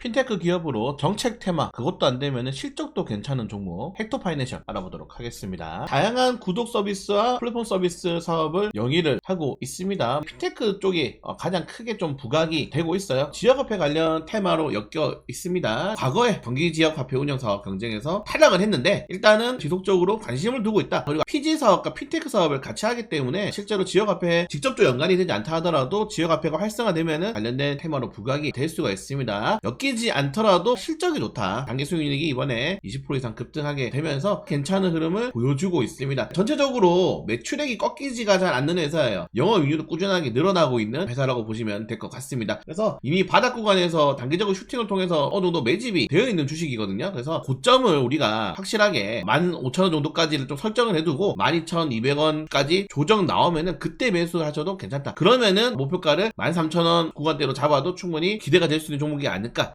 핀테크 기업으로 정책 테마 그것도 안 되면 실적도 괜찮은 종목 헥토 파이낸셜 알아보도록 하겠습니다. 다양한 구독 서비스와 플랫폼 서비스 사업을 영위를 하고 있습니다. 핀테크 쪽이 어, 가장 크게 좀 부각이 되고 있어요. 지역화폐 관련 테마로 엮여 있습니다. 과거에 경기 지역 화폐 운영 사업 경쟁에서 탈락을 했는데 일단은 지속적으로 관심을 두고 있다. 그리고 PG 사업과 핀테크 사업을 같이 하기 때문에 실제로 지역화폐에 직접적 연관이 되지 않다 하더라도 지역화폐가 활성화되면은 관련된 테마로 부각이 될 수가 있습니다. 엮 이지 않더라도 실적이 좋다. 단기 수익률이 이번에 20% 이상 급등하게 되면서 괜찮은 흐름을 보여주고 있습니다. 전체적으로 매출액이 꺾이지가 잘 않는 회사예요. 영업이익률도 꾸준하게 늘어나고 있는 회사라고 보시면 될 것 같습니다. 그래서 이미 바닥 구간에서 단기적으로 슈팅을 통해서 어느 정도 매집이 되어 있는 주식이거든요. 그래서 고점을 우리가 확실하게 15,000원 정도까지를 좀 설정을 해두고 12,200원까지 조정 나오면은 그때 매수하셔도 괜찮다. 그러면은 목표가를 13,000원 구간대로 잡아도 충분히 기대가 될 수 있는 종목이 아닐까